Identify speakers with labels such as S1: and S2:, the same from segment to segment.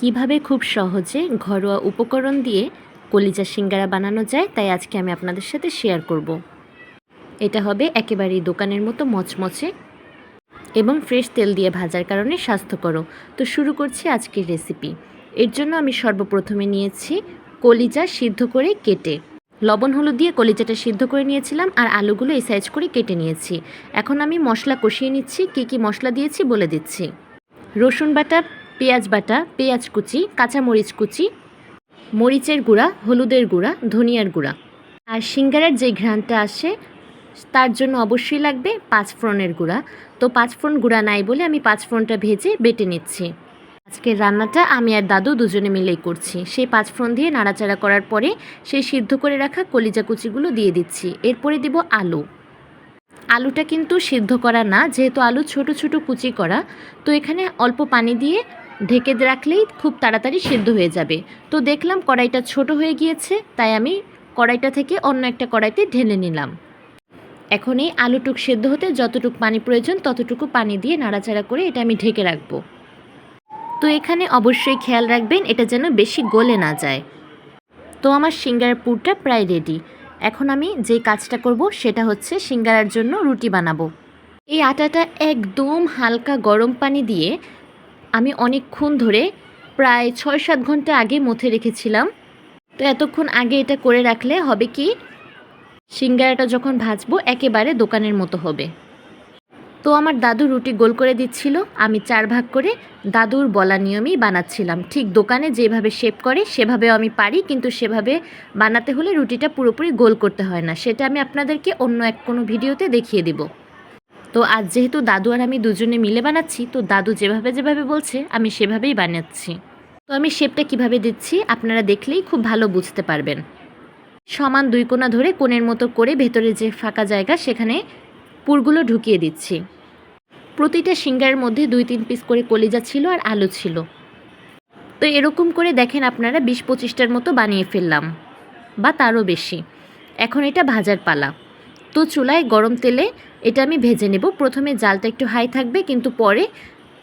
S1: কীভাবে খুব সহজে ঘরোয়া উপকরণ দিয়ে কলিজা সিঙ্গারা বানানো যায়, তাই আজকে আমি আপনাদের সাথে শেয়ার করব। এটা হবে একেবারেই দোকানের মতো মচমচে এবং ফ্রেশ তেল দিয়ে ভাজার কারণে স্বাস্থ্যকর। তো শুরু করছি আজকের রেসিপি এর জন্য আমি সর্বপ্রথমে নিয়েছি কলিজা সিদ্ধ করে কেটে। লবণ, হলুদ দিয়ে কলিজাটা সিদ্ধ করে নিয়েছিলাম আর আলুগুলো এই সাইজ করে কেটে নিয়েছি। এখন আমি মশলা কষিয়ে নিচ্ছি, কী কী মশলা দিয়েছি বলে দিচ্ছি। রসুন বাটা পেঁয়াজ বাটা, পেঁয়াজ কুচি, কাঁচামরিচ কুচি, মরিচের গুঁড়া, হলুদের গুঁড়া, ধনিয়ার গুঁড়া। আর সিঙ্গারার যে ঘ্রাণটা আসে, তার জন্য অবশ্যই লাগবে পাঁচফোড়নের গুঁড়া। তো পাঁচফোড়ন গুঁড়া নাই বলে আমি পাঁচফোড়নটা ভেজে বেটে নিচ্ছি। আজকের রান্নাটা আমি আর দাদু দুজনে মিলেই করছি। সেই পাঁচফোড়ন দিয়ে নাড়াচাড়া করার পরে সেই সিদ্ধ করে রাখা কলিজা কুচিগুলো দিয়ে দিচ্ছি। এরপরে দিব আলু। আলুটা কিন্তু সিদ্ধ করা না, যেহেতু আলু ছোট ছোট কুচি করা, তো এখানে অল্প পানি দিয়ে ঢেকে রাখলেই খুব তাড়াতাড়ি সিদ্ধ হয়ে যাবে। তো দেখলাম কড়াইটা ছোট হয়ে গিয়েছে, তাই আমি কড়াইটা থেকে অন্য একটা কড়াইতে ঢেলে নিলাম। এখন এই আলুটুক সেদ্ধ হতে যতটুকু পানি প্রয়োজন ততটুকু পানি দিয়ে নাড়াচাড়া করে এটা আমি ঢেকে রাখব। তো এখানে অবশ্যই খেয়াল রাখবেন, এটা যেন বেশি গলে না যায়। তো আমার সিঙ্গারার পুরটা প্রায় রেডি। এখন আমি যে কাজটা করব সেটা হচ্ছে সিঙ্গারার জন্য রুটি বানাবো। এই আটাটা একদম হালকা গরম পানি দিয়ে আমি অনেকক্ষণ ধরে প্রায় ছয় সাত ঘণ্টা আগে মথে রেখেছিলাম। তো এতক্ষণ আগে এটা করে রাখলে হবে কি? সিঙ্গারাটা যখন ভাজবো, একেবারে দোকানের মতো হবে। তো আমার দাদু রুটি গোল করে দিচ্ছিল, আমি চার ভাগ করে দাদুর বলা নিয়মেই বানাচ্ছিলাম। ঠিক দোকানে যেভাবে শেপ করে, সেভাবেও আমি পারি, কিন্তু সেভাবে বানাতে হলে রুটিটা পুরোপুরি গোল করতে হয় না। সেটা আমি আপনাদেরকে অন্য এক কোনো ভিডিওতে দেখিয়ে দিব। তো আজ যেহেতু দাদু আর আমি দুজনে মিলে বানাচ্ছি, তো দাদু যেভাবে যেভাবে বলছে, আমি সেভাবেই বানাচ্ছি। তো আমি শেপটা কীভাবে দিচ্ছি, আপনারা দেখলেই খুব ভালো বুঝতে পারবেন। সমান দুই কোণা ধরে কোণের মতো করে ভেতরে যে ফাঁকা জায়গা, সেখানে পুরগুলো ঢুকিয়ে দিচ্ছি। প্রতিটা সিঙ্গারের মধ্যে দুই তিন পিস করে কলিজা ছিল আর আলু ছিল। তো এরকম করে দেখেন আপনারা বিশ পঁচিশটার মতো বানিয়ে ফেললাম, বা তারও বেশি। এখন এটা ভাজার পালা। তো চুলায় গরম তেলে এটা আমি ভেজে নেব। প্রথমে জালটা একটু হাই থাকবে, কিন্তু পরে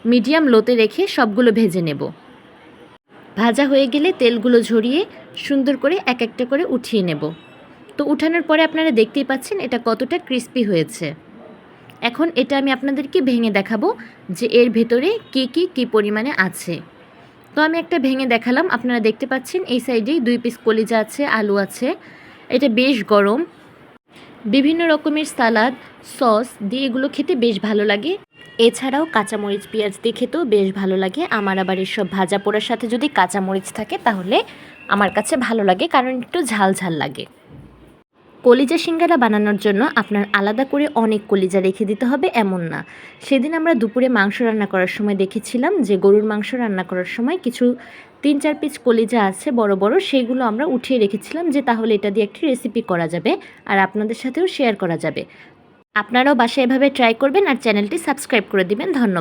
S1: মিডিয়াম লোতে রেখে সবগুলো ভেজে নেব। ভাজা হয়ে গেলে তেলগুলো ঝরিয়ে সুন্দর করে এক একটা করে উঠিয়ে নেব। তো উঠানোর পরে আপনারা দেখতেই পাচ্ছেন এটা কতটা ক্রিস্পি হয়েছে। এখন এটা আমি আপনাদেরকে ভেঙে দেখাবো যে এর ভেতরে কী কী কী পরিমাণে আছে। তো আমি একটা ভেঙে দেখালাম, আপনারা দেখতে পাচ্ছেন এই সাইডেই দুই পিস কলিজা আছে, আলু আছে। এটা বেশ গরম। বিভিন্ন রকমের সালাদ, সস দিয়ে এগুলো খেতে বেশ ভালো লাগে। এছাড়াও কাঁচামরিচ, পেঁয়াজ দিয়ে খেতেও বেশ ভালো লাগে। আমার আবার এসব ভাজা পোড়ার সাথে যদি কাঁচামরিচ থাকে, তাহলে আমার কাছে ভালো লাগে, কারণ একটু ঝাল ঝাল লাগে। কলিজা সিঙ্গারা বানানোর জন্য আপনার আলাদা করে অনেক কলিজা রেখে দিতে হবে, এমন না। সেদিন আমরা দুপুরে মাংস রান্না করার সময় দেখেছিলাম যে, গরুর মাংস রান্না করার সময় কিছু তিন চার পিস কলিজা আছে, বড় বড় সেইগুলো আমরা উঠিয়ে রেখেছিলাম যে, তাহলে এটা দিয়ে একটি রেসিপি করা যাবে আর আপনাদের সাথেও শেয়ার করা যাবে। আপনারাও বাসায় এভাবে ট্রাই করবেন আর চ্যানেলটি সাবস্ক্রাইব করে দিবেন। ধন্যবাদ।